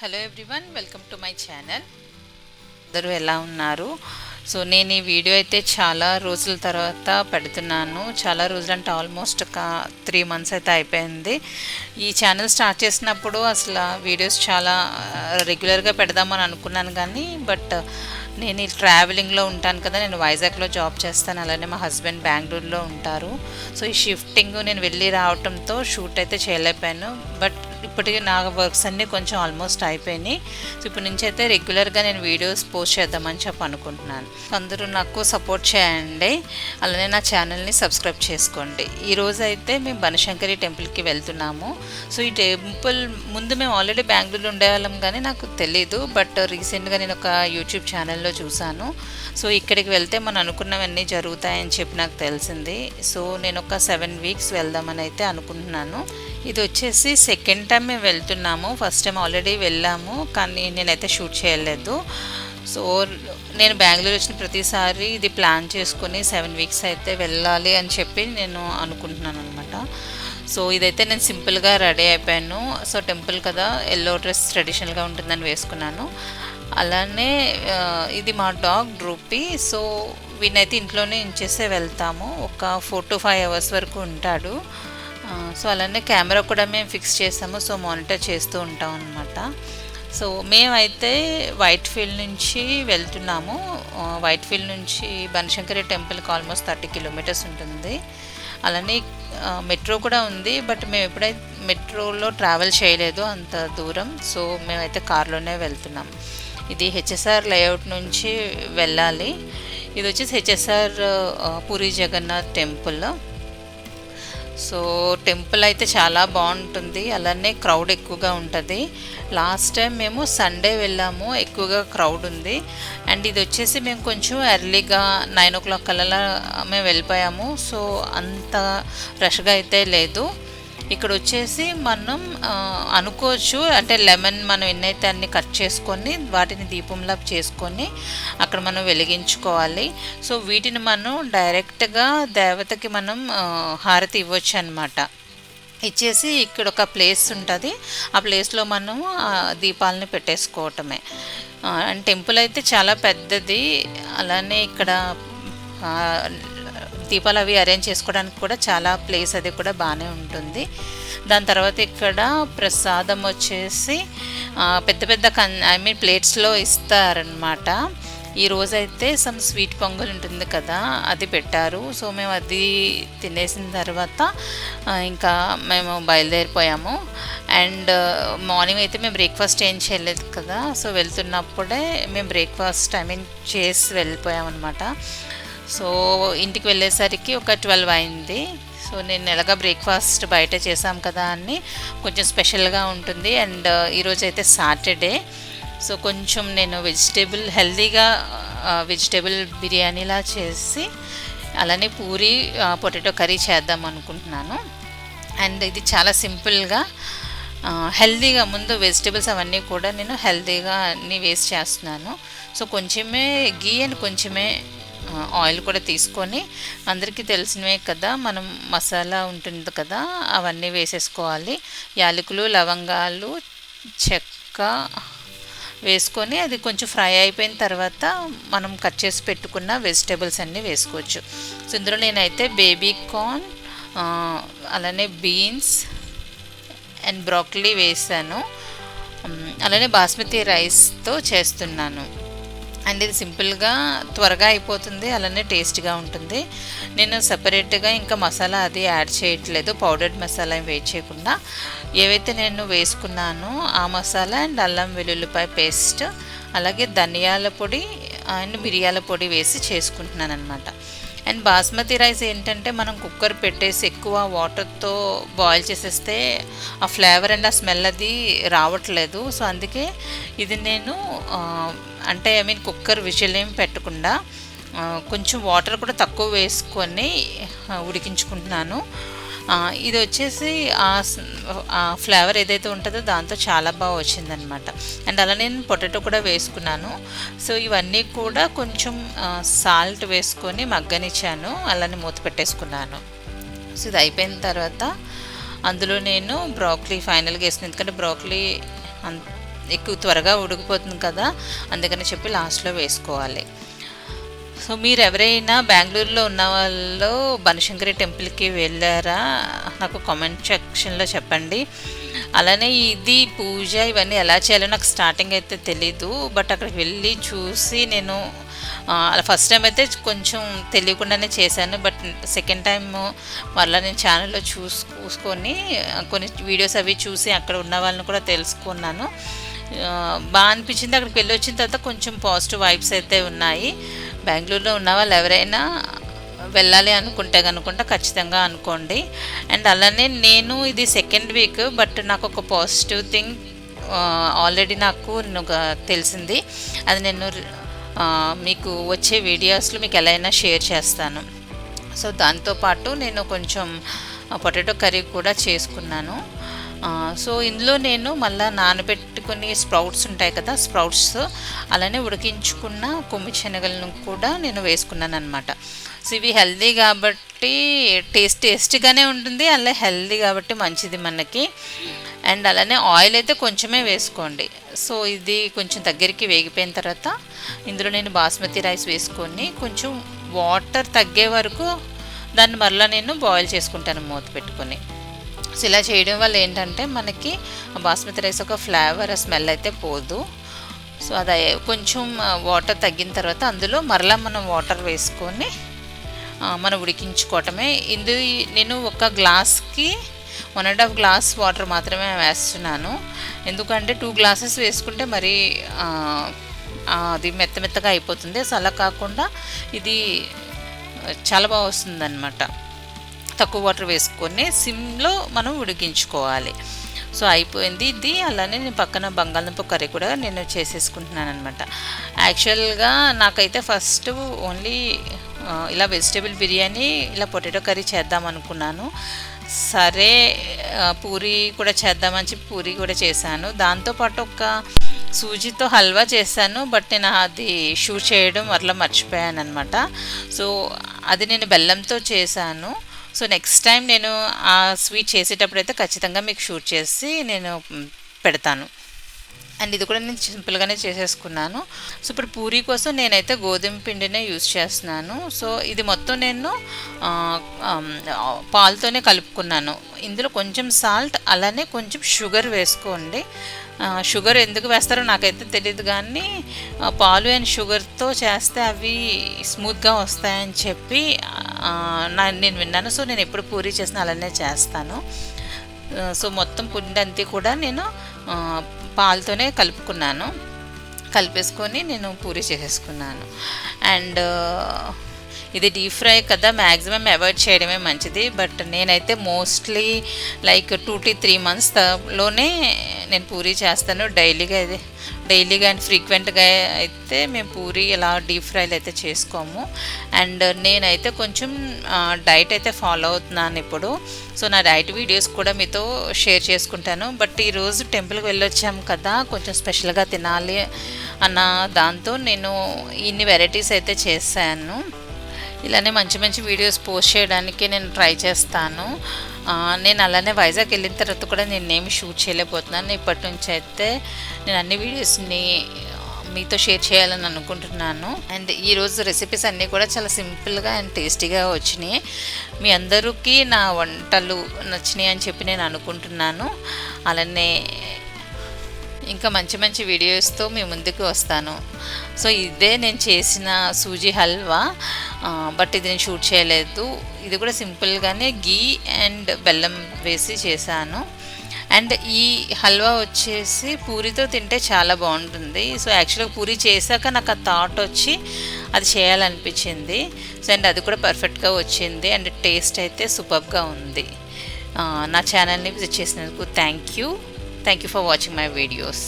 Hello everyone welcome to my channel అందరూ ఎలా ఉన్నారు? సో నేను ఈ వీడియో అయితే చాలా రోజుల తర్వాత పెడుతున్నాను. చాలా రోజులు అంటే ఆల్మోస్ట్ ఒక త్రీ మంత్స్ అయితే అయిపోయింది. ఈ ఛానల్ స్టార్ట్ చేసినప్పుడు అసలు వీడియోస్ చాలా uh, రెగ్యులర్గా పెడదామని అనుకున్నాను కానీ బట్ uh, నేను ఈ ట్రావెలింగ్లో ఉంటాను కదా నేను వైజాగ్లో జాబ్ చేస్తాను. అలానే మా హస్బెండ్ బెంగళూరులో ఉంటారు. సో ఈ షిఫ్టింగ్ నేను వెళ్ళి రావడంతో షూట్ అయితే చేయలేకపోయాను. బట్ ఇప్పటికే నా వర్క్స్ అన్నీ కొంచెం ఆల్మోస్ట్ అయిపోయినాయి. సో ఇప్పటి నుంచి అయితే రెగ్యులర్గా నేను వీడియోస్ పోస్ట్ చేద్దామని చెప్పి అనుకుంటున్నాను. అందరూ నాకు సపోర్ట్ చేయండి. అలానే నా ఛానల్ని సబ్స్క్రైబ్ చేసుకోండి. ఈరోజు అయితే మేము బనశంకరి టెంపుల్కి వెళ్తున్నాము. సో ఈ టెంపుల్ ముందు మేము ఆల్రెడీ బెంగళూరులో ఉండేవాళ్ళం కానీ నాకు తెలీదు. బట్ రీసెంట్గా నేను ఒక యూట్యూబ్ ఛానల్లో చూశాను. సో ఇక్కడికి వెళ్తే మనం అనుకున్నవన్నీ జరుగుతాయని చెప్పి నాకు తెలిసింది. సో నేను ఒక సెవెన్ వీక్స్ వెళ్దామని అయితే అనుకుంటున్నాను. ఇది వచ్చేసి సెకండ్ టైం మేము వెళ్తున్నాము. ఫస్ట్ టైం ఆల్రెడీ వెళ్ళాము. కానీ నేనైతే షూట్ చేయలేదు. సో నేను బెంగళూరు వచ్చిన ప్రతిసారి ఇది ప్లాన్ చేసుకుని సెవెన్ వీక్స్ అయితే వెళ్ళాలి అని చెప్పి నేను అనుకుంటున్నాను అనమాట సో ఇదైతే నేను సింపుల్గా రెడీ అయిపోయాను. సో టెంపుల్ కదా ఎల్లో డ్రెస్ ట్రెడిషనల్గా ఉంటుందని వేసుకున్నాను. అలానే ఇది మా డాగ్ డ్రూపీ సో వీనైతే ఇంట్లోనే ఉంచేసే వెళ్తాము. ఒక ఫోర్ టు ఫైవ్ అవర్స్ వరకు ఉంటాడు. సో అలానే కెమెరా కూడా మేము ఫిక్స్ చేసాము సో మానిటర్ చేస్తూ ఉంటాం అనమాట సో మేమైతే వైట్ ఫీల్డ్ నుంచి వెళ్తున్నాము. వైట్ ఫీల్డ్ నుంచి బనశంకరి టెంపుల్కి ఆల్మోస్ట్ థర్టీ కిలోమీటర్స్ ఉంటుంది. అలానే మెట్రో కూడా ఉంది బట్ మేము ఎప్పుడైతే మెట్రోలో ట్రావెల్ చేయలేదు అంత దూరం సో మేమైతే కార్లోనే వెళ్తున్నాం. ఇది హెచ్ఎస్ఆర్ లేఅవుట్ నుంచి వెళ్ళాలి. ఇది వచ్చేసి HSR Puri Jagannath temple. So temple అయితే చాలా బాగుంటుంది. అలానే క్రౌడ్ ఎక్కువగా ఉంటుంది. లాస్ట్ టైం మేము సండే వెళ్ళాము ఎక్కువగా క్రౌడ్ ఉంది. అండ్ ఇది వచ్చేసి మేము కొంచెం ఎర్లీగా నైన్ ఓ క్లాక్ కల్లా మేము వెళ్ళిపోయాము. సో అంత రష్గా అయితే లేదు. ఇక్కడ వచ్చేసి మనం అనుకోవచ్చు. అంటే లెమన్ మనం ఎన్నైతే అన్ని కట్ చేసుకొని వాటిని దీపంలా చేసుకొని అక్కడ మనం వెలిగించుకోవాలి. సో వీటిని మనం డైరెక్ట్గా దేవతకి మనం హారతి ఇవ్వచ్చు అనమాట ఇచ్చేసి ఇక్కడ ఒక ప్లేస్ ఉంటుంది. ఆ ప్లేస్లో మనం దీపాలని పెట్టేసుకోవటమే. అండ్ టెంపుల్ అయితే చాలా పెద్దది. అలానే ఇక్కడ దీపాలు అవి అరేంజ్ చేసుకోవడానికి కూడా చాలా ప్లేస్ అది కూడా బాగానే ఉంటుంది. దాని తర్వాత ఇక్కడ ప్రసాదం వచ్చేసి పెద్ద పెద్ద కన్ ఐ మీన్ ప్లేట్స్లో ఇస్తారనమాట ఈ రోజైతే సమ్ స్వీట్ పొంగల్ ఉంటుంది కదా అది పెట్టారు. సో మేము అది తినేసిన తర్వాత ఇంకా మేము బయలుదేరిపోయాము. అండ్ మార్నింగ్ అయితే మేము బ్రేక్ఫాస్ట్ ఏం చేయలేదు కదా సో వెళ్తున్నప్పుడే మేము బ్రేక్ఫాస్ట్ ఐ మీన్ చేసి వెళ్ళిపోయామన్నమాట. సో ఇంటికి వెళ్ళేసరికి ఒక ట్వెల్వ్ అయింది. సో నేను ఎలాగా బ్రేక్ఫాస్ట్ బయట చేసాం కదా అని కొంచెం స్పెషల్గా ఉంటుంది. అండ్ uh, ఈరోజు అయితే సాటర్డే. సో కొంచెం నేను వెజిటేబుల్ హెల్తీగా uh, వెజిటేబుల్ బిర్యానీలా చేసి అలానే పూరి uh, పొటాటో కర్రీ చేద్దాం అనుకుంటున్నాను. అండ్ ఇది చాలా సింపుల్గా హెల్దీగా హెల్తీగా ముందు వెజిటేబుల్స్ అవన్నీ కూడా నేను హెల్దీగా అన్నీ వేస్ట్ చేస్తున్నాను. సో కొంచెమే గీ అండ్ కొంచెమే ఆయిల్ కూడా తీసుకొని అందరికీ తెలిసినవే కదా మనం మసాలా ఉంటుంది కదా అవన్నీ వేసేసుకోవాలి. యాలకులు లవంగాలు చెక్క వేసుకొని అది కొంచెం ఫ్రై అయిపోయిన తర్వాత మనం కట్ చేసి పెట్టుకున్న వెజిటేబుల్స్ అన్నీ వేసుకోవచ్చు. సో ఇందులో నేనైతే బేబీ కార్న్ అలానే బీన్స్ అండ్ బ్రోకలీ వేసాను. అలానే బాస్మతి రైస్తో చేస్తున్నాను. అండ్ ఇది సింపుల్గా త్వరగా అయిపోతుంది అలానే టేస్ట్గా ఉంటుంది. నేను సపరేట్గా ఇంకా మసాలా అది యాడ్ చేయట్లేదు పౌడర్డ్ మసాలా ఏం వేట్ చేయకుండా. ఏవైతే నేను వేసుకున్నానో ఆ మసాలా అండ్ అల్లం వెల్లుల్లిపాయ పేస్ట్ అలాగే ధనియాల పొడి అండ్ మిరియాల పొడి వేసి చేసుకుంటున్నాను అనమాట అండ్ బాస్మతి రైస్ ఏంటంటే మనం కుక్కర్ పెట్టేసి ఎక్కువ వాటర్తో బాయిల్ చేసేస్తే ఆ ఫ్లేవర్ అండ్ ఆ స్మెల్ అది రావట్లేదు. సో అందుకే ఇది నేను అంటే ఐ మీన్ కుక్కర్ విజిల్ ఏం పెట్టకుండా కొంచెం వాటర్ కూడా తక్కువ వేసుకొని ఉడికించుకుంటున్నాను. ఇది వచ్చేసి ఆ ఫ్లేవర్ ఏదైతే ఉంటుందో దాంతో చాలా బాగా వచ్చిందనమాట అండ్ అలా నేను పొటాటో కూడా వేసుకున్నాను. సో ఇవన్నీ కూడా కొంచెం సాల్ట్ వేసుకొని మగ్గనిచ్చాను. అలానే మూత పెట్టేసుకున్నాను. సో ఇది అయిపోయిన తర్వాత అందులో నేను బ్రోకలీ ఫైనల్గా వేసిన ఎందుకంటే బ్రాక్లీ అన్ ఎక్కువ త్వరగా ఉడికిపోతుంది కదా అందుకని చెప్పి లాస్ట్లో వేసుకోవాలి. సో మీరు ఎవరైనా బెంగళూరులో ఉన్న వాళ్ళు బనశంకరి టెంపుల్కి వెళ్ళారా? నాకు కామెంట్ సెక్షన్లో చెప్పండి. అలానే ఇది పూజ ఇవన్నీ ఎలా చేయాలో నాకు స్టార్టింగ్ అయితే తెలీదు బట్ అక్కడికి వెళ్ళి చూసి నేను ఫస్ట్ టైం అయితే కొంచెం తెలియకుండానే చేశాను బట్ సెకండ్ టైం మళ్ళీ నేను ఛానల్లో చూసుకొని కొన్ని వీడియోస్ అవి చూసి అక్కడ ఉన్న వాళ్ళని కూడా తెలుసుకున్నాను. బాగా అనిపించింది. అక్కడికి వెళ్ళి వచ్చిన తర్వాత కొంచెం పాజిటివ్ వైబ్స్ అయితే ఉన్నాయి. బెంగళూరులో ఉన్న వాళ్ళు ఎవరైనా వెళ్ళాలి అనుకుంటే కనుకుంటే ఖచ్చితంగా అనుకోండి. అండ్ అలానే నేను ఇది సెకండ్ వీక్ బట్ నాకు ఒక పాజిటివ్ థింగ్ ఆల్రెడీ నాకు తెలిసింది. అది నేను మీకు వచ్చే వీడియోస్లో మీకు ఎలా అయినా షేర్ చేస్తాను. సో దాంతోపాటు నేను కొంచెం పొటాటో కర్రీ కూడా చేసుకున్నాను. సో ఇందులో నేను మళ్ళీ నానబెట్టుకుని స్ప్రౌట్స్ ఉంటాయి కదా స్ప్రౌట్స్. అలానే ఉడికించుకున్న కొమ్మి శనగలను కూడా నేను వేసుకున్నాను అనమాట సో ఇవి హెల్దీ కాబట్టి టేస్ట్ టేస్ట్గానే ఉంటుంది అలా హెల్దీ కాబట్టి మంచిది మనకి. అండ్ అలానే ఆయిల్ అయితే కొంచెమే వేసుకోండి. సో ఇది కొంచెం దగ్గరికి వేగిపోయిన తర్వాత ఇందులో నేను బాస్మతి రైస్ వేసుకొని కొంచెం వాటర్ తగ్గే వరకు దాన్ని మరలా నేను బాయిల్ చేసుకుంటాను మూత పెట్టుకొని. సో ఇలా చేయడం వల్ల ఏంటంటే మనకి బాస్మతి రైస్ ఒక ఫ్లేవర్ స్మెల్ అయితే పోదు. సో అది కొంచెం వాటర్ తగ్గిన తర్వాత అందులో మరలా మనం వాటర్ వేసుకొని మనం ఉడికించుకోవటమే. ఇందు నేను ఒక గ్లాస్కి one and half glass water మాత్రమే వేస్తున్నాను. ఎందుకంటే టూ గ్లాసెస్ వేసుకుంటే మరి అది మెత్త మెత్తగా అయిపోతుంది. సో అలా కాకుండా ఇది చాలా బాగా వస్తుంది అనమాట తక్కువ వాటర్ వేసుకొని సిమ్లో మనం ఉడికించుకోవాలి. సో అయిపోయింది ఇది. అలానే నేను పక్కన బంగాళదుంప కర్రీ కూడా నేను చేసేసుకుంటున్నాను అనమాట యాక్చువల్గా నాకైతే ఫస్ట్ ఓన్లీ ఇలా వెజిటేబుల్ బిర్యానీ ఇలా పొటాటో కర్రీ చేద్దాం అనుకున్నాను. సరే పూరి కూడా చేద్దామని చెప్పి పూరి కూడా చేశాను. దాంతోపాటు ఒక సూజీతో హల్వా చేశాను బట్ నేను అది షూట్ చేయడం అట్లా మర్చిపోయాను అనమాట సో అది నేను బెల్లంతో చేశాను. సో నెక్స్ట్ టైం నేను ఆ స్వీట్ చేసేటప్పుడు అయితే ఖచ్చితంగా మీకు షూట్ చేసి నేను పెడతాను. అండ్ ఇది కూడా నేను సింపుల్గానే చేసేసుకున్నాను. సో ఇప్పుడు పూరీ కోసం నేనైతే గోధుమ పిండినే యూజ్ చేస్తున్నాను. సో ఇది మొత్తం నేను పాలతోనే కలుపుకున్నాను. ఇందులో కొంచెం సాల్ట్ అలానే కొంచెం షుగర్ వేసుకోండి. షుగర్ ఎందుకు వేస్తారో నాకైతే తెలియదు కానీ పాలు అండ్ షుగర్తో చేస్తే అవి స్మూత్గా వస్తాయని చెప్పి నేను విన్నాను. సో నేను ఎప్పుడు పూరీ చేసినా అలానే చేస్తాను. సో మొత్తం పిండి అంతా కూడా నేను పాలతోనే కలుపుకున్నాను. కలిపేసుకొని నేను పూరి చేసేసుకున్నాను. అండ్ ఇది డీప్ ఫ్రై కదా మ్యాక్సిమం అవాయిడ్ చేయడమే మంచిది. బట్ నేనైతే mostly like two to three మంత్స్లోనే నేను పూరి చేస్తాను డైలీగా ఇది. డైలీగా అండ్ ఫ్రీక్వెంట్గా అయితే మేము పూరి ఇలా డీప్ ఫ్రైలు అయితే చేసుకోము. అండ్ నేనైతే కొంచెం డైట్ అయితే ఫాలో అవుతున్నాను ఇప్పుడు. సో నా డైట్ వీడియోస్ కూడా మీతో షేర్ చేసుకుంటాను. బట్ ఈరోజు టెంపుల్కి వెళ్ళొచ్చాము కదా కొంచెం స్పెషల్గా తినాలి అన్న దాంతో నేను ఇన్ని వెరైటీస్ అయితే చేశాను. ఇలానే మంచి మంచి వీడియోస్ పోస్ట్ చేయడానికి నేను ట్రై చేస్తాను. నేను అలానే వైజాగ్ వెళ్ళిన తర్వాత కూడా నేను ఏమి షూట్ చేయలేకపోతున్నాను. ఇప్పటి నుంచి అయితే నేను అన్ని వీడియోస్ని మీతో షేర్ చేయాలని అనుకుంటున్నాను. అండ్ ఈరోజు రెసిపీస్ అన్నీ కూడా చాలా సింపుల్గా అండ్ టేస్టీగా వచ్చినాయి. మీ అందరికీ నా వంటలు నచ్చినాయి అని చెప్పి నేను అనుకుంటున్నాను. అలానే ఇంకా మంచి మంచి వీడియోస్తో మీ ముందుకు వస్తాను. సో ఇదే నేను చేసిన సూజీ హల్వా. బట్ ఇది నేను షూట్ చేయలేదు. ఇది కూడా సింపుల్గానే గీ అండ్ బెల్లం వేసి చేశాను. అండ్ ఈ హల్వా వచ్చేసి పూరితో తింటే చాలా బాగుంటుంది. సో యాక్చువల్గా పూరి చేశాక నాకు ఆ థాట్ వచ్చి అది చేయాలనిపించింది. సో అండ్ అది కూడా పర్ఫెక్ట్గా వచ్చింది. అండ్ టేస్ట్ అయితే సూపర్గా ఉంది. నా ఛానల్ని విజిట్ చేసినందుకు thank you thank you for watching my videos